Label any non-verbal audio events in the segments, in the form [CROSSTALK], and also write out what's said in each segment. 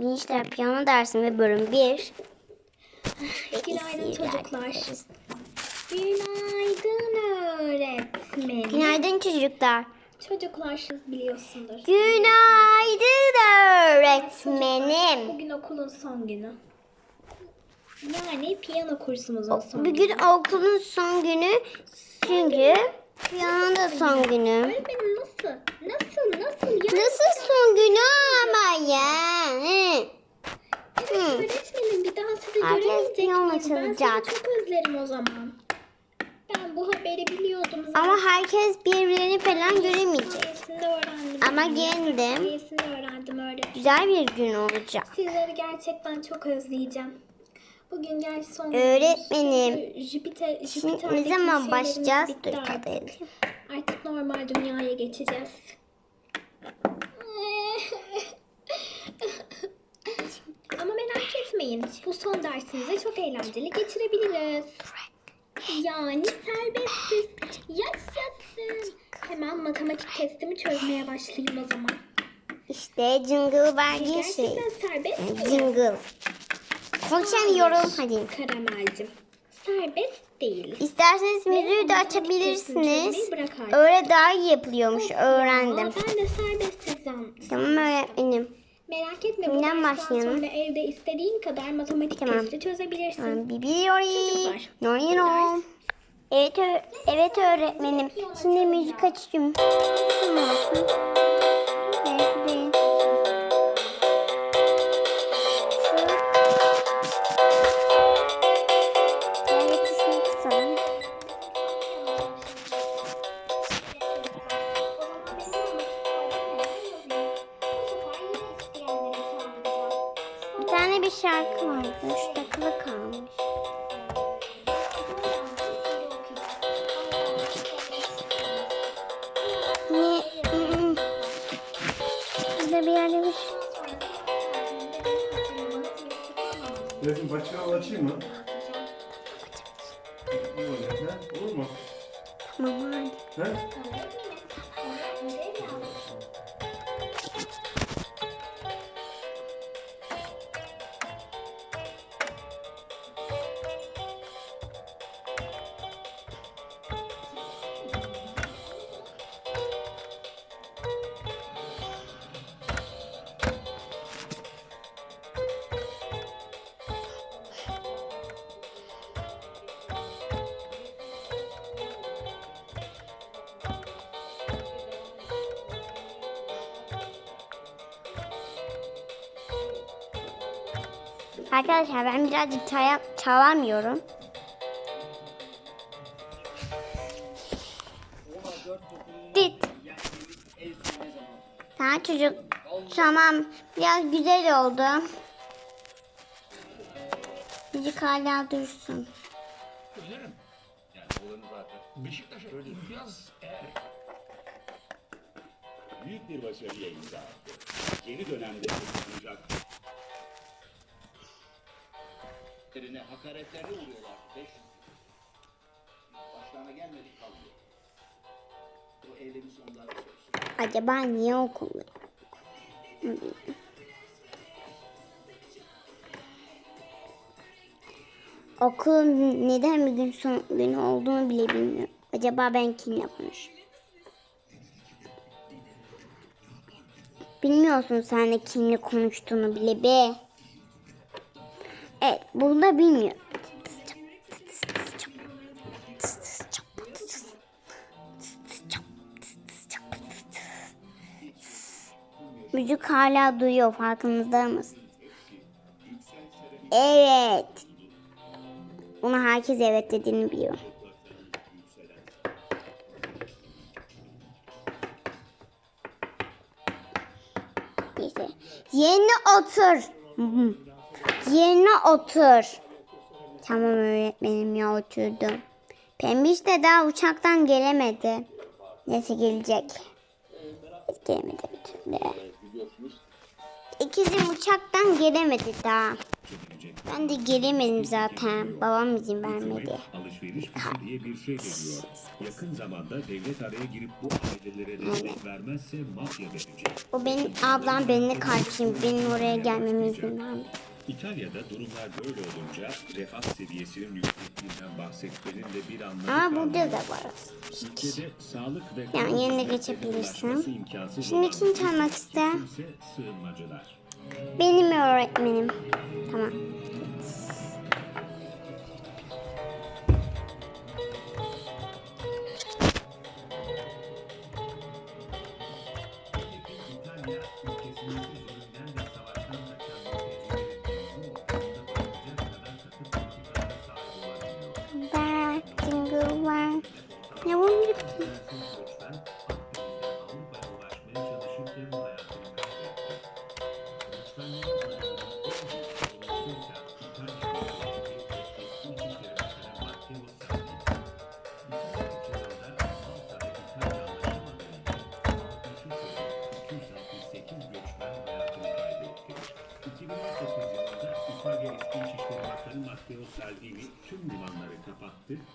Gençler piyano dersi ve bölüm 1. Günaydın çocuklar. Günaydın öğretmenim. Günaydın çocuklar. Çocuklar siz biliyorsundur. Günaydın öğretmenim. Bugün okulun son günü. Yani piyano kursumuzun son günü. Bugün okulun son günü çünkü piyanonun da son günü. Öğretmenim nasıl? Nasıl? Nasıl? Ya? Nasıl son günü ama ya? Hı. Evet, öğretmenim bir daha sizi Herkes göremeyecek piyano miyim? Ben sizi çalacak. çok özlerim o zaman. Ben bu haberi biliyordum zaten. Ama herkes birbirlerini falan göremeyecek. Sayesinde öğrendim. Ama yani. geldim. Sayesinde öğrendim öğretmenim. Güzel bir gün olacak. Sizleri gerçekten çok özleyeceğim. Bugün gerçi son Öğretmenim. günümüz. Jüpiter, Şimdi Jüpiter'deki ne zaman şeylerimiz başlayacağız? bitti Dur artık. kadayım. Artık normal dünyaya geçeceğiz. [LAUGHS] Ama merak etmeyin. Bu son dersimizi çok eğlenceli geçirebiliriz. Yani serbestsiz. Yaşasın. Hemen matematik testimi çözmeye başlayayım o zaman. İşte jingle şey. Gerçekten serbest miyim? Jingle. Konuşamıyorum. Hadi. Karamelcim. Serbest değil. İsterseniz müziği de açabilirsiniz. Öyle daha iyi yapılıyormuş. Öğrendim. Aa, ben de serbestsiz zan- Tamam öğretmenim. Merak etme bu Kimden dersten başlayalım? sonra evde istediğin kadar matematik Tamam. testi çözebilirsin. Tamam, Biliyorum. Çocuklar. Evet, evet öğretmenim. Şimdi müzik açayım. Tamam şarkı vardı. Şu takılı kalmış. Hmm. Burada bir yerde bir şey. Resim başka al açayım mı? Ne olacak ha? Olur mu? Tamam hadi. He? Arkadaşlar ben birazcık çaya, çalamıyorum. Dit. Tamam çocuk. Tamam. Biraz güzel oldu. Müzik hala dursun. Büyük bir başarıya imza attı. Yeni dönemde kullanılacak. Yerine hakaretlerine uğruyorlar. Beş. Başlarına gelmedik kalmıyor. Bu sonları söz. Acaba niye okulda? Okul neden bir gün son günü olduğunu bile bilmiyorum. Acaba ben kimle konuşuyorum? Bilmiyorsun sen de kimle konuştuğunu bile be. Evet bunu da bilmiyorum. Müzik hala duyuyor farkınızda mısın? Evet. Ona herkes evet dediğini biliyor. Neyse. Yerine otur. Yerine otur. Tamam öğretmenim ya oturdum. Pembiş de daha uçaktan gelemedi. Neyse gelecek. Gelemedi bir türlü. İkizim uçaktan gelemedi daha. Ben de gelemedim zaten. Babam izin vermedi. Alışveriş diye bir şey geliyor. Yakın zamanda devlet araya girip bu ailelere destek vermezse mafya verecek. O benim ablam benimle karşıyım. Benim oraya gelmeme izin vermedi. İtalya'da durumlar böyle olunca refah seviyesinin yüksekliğinden bahsetmenin de bir anlamı Ama kalmadı. burada da var. Ülkede sağlık ve Yani yerine geçebilirsin. Şimdi kim çalmak ister? sığınmacılar. Benim öğretmenim. Tamam. İtalya ülkesinin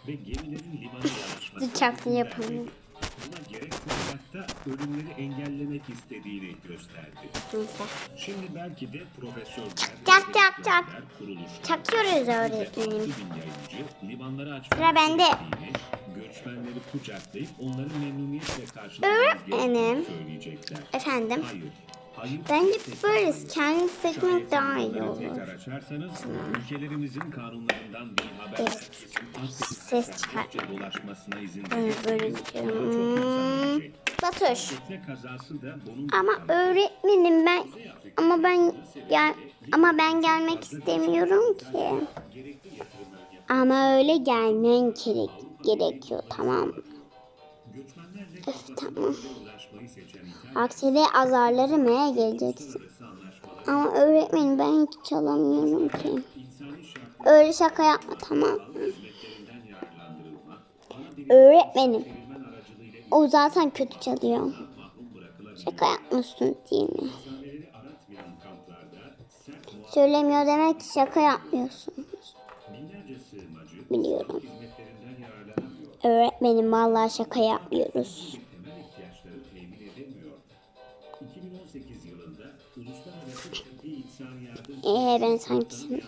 ve gemilerin limana yapalım. vermedi. Buna gerek da ölümleri engellemek istediğini gösterdi. Şimdi belki de profesörler, çak, çak, çak. kuruluşlar Çakıyoruz öğretmenim. 6000 yayıncı limanları açmak Sıra bende. göçmenleri kucaklayıp onları memnuniyetle karşılamanız Öğretmenim. söyleyecekler. Efendim? Hayır. Bence tek böyle hayır. kendi seçmek daha iyi olur. Ülkelerimizin kanunlarından bir haber. Ses çıkar. dolaşmasına izin Böyle buna çok insan Hmm. Batuş. Ama bir öğretmenim ben ama ben gel ama ben gelmek istemiyorum ki. Ama öyle gelmen gerek gerekiyor tamam mı? Öf, tamam. Aksine azarlarım he geleceksin. Ama öğretmenim ben hiç çalamıyorum ki. Öyle şaka yapma tamam mı? Öğretmenim o zaten kötü çalıyor. Şaka yapmışsın değil mi? Söylemiyor demek ki şaka yapmıyorsun. binlerce sığınmacı Biliyorum. Öğretmenim vallahi şaka yapmıyoruz. temel ihtiyaçları temin edemiyor. 2018 yılında uluslararası tıbbi insan yardım Ee ben sanki sen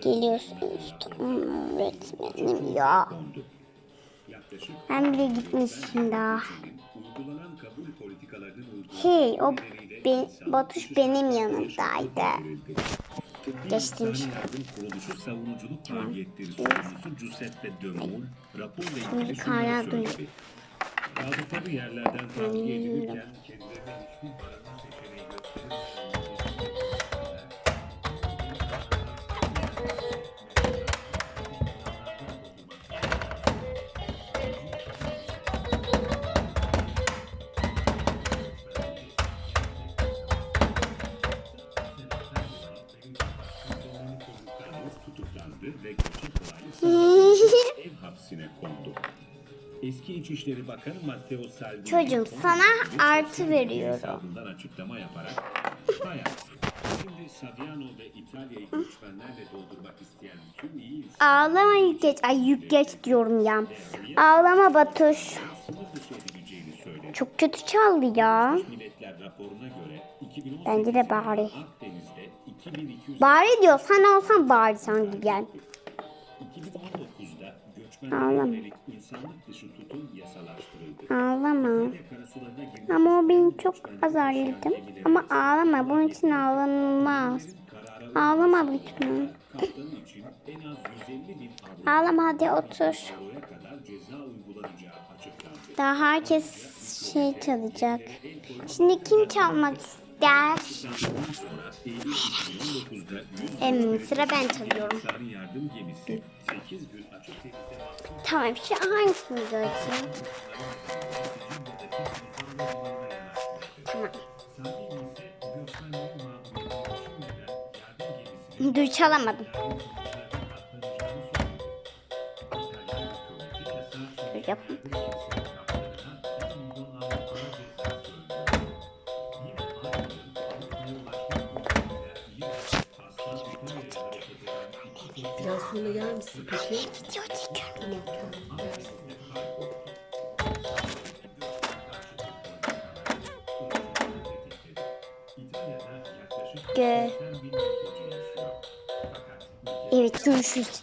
geliyorsunuz öğretmenim ya. Ben bile gitmişim daha. Hey o be, Batuş benim yanımdaydı. Geçtim. Yardım Kuruluşu Savunuculuk Faaliyetleri Sorumlusu Giuseppe De Mol raporla ilgili şunları söyledi. Kaldıkları yerlerden tahliye edilirken kendilerine hiçbir barınma İçişleri Bakanı Matteo Salvini Çocuğum, sana artı veriyorum. hesabından açıklama yaparak şimdi Saviano ve İtalya'yı göçmenlerle doldurmak isteyen tüm iyi insan Ağlama yük geç. Ay yük geç diyorum ya. Ağlama Batuş. söyledi. Çok kötü çaldı ya. Milletler raporuna göre 2018 Bence de bari. Akdeniz'de 2200 Bari diyor sen olsan bari sanki gel. 2019'da Ağlama. Ağlama. Ama o beni çok azarladı. Ama ağlama. Bunun için ağlanılmaz. Ağlama lütfen. kaptanı için en az 150 bin avro Ağlama hadi otur. Daha herkes şey çalacak. Şimdi kim çalmak ister? Daha sonra Eylül 2019'da 100 Em, sıra ben çalıyorum. insani yardım gemisi 8 gün açık denizde mahsur Tamam şu hangisini açayım? Tamam. Dur çalamadım. Dur yapayım. Sonra yer misin peki? Video çekiyorum. İtalya'da yaklaşık Gö- 80 bin mülteci yaşıyor. Fakat Evet görüşürüz.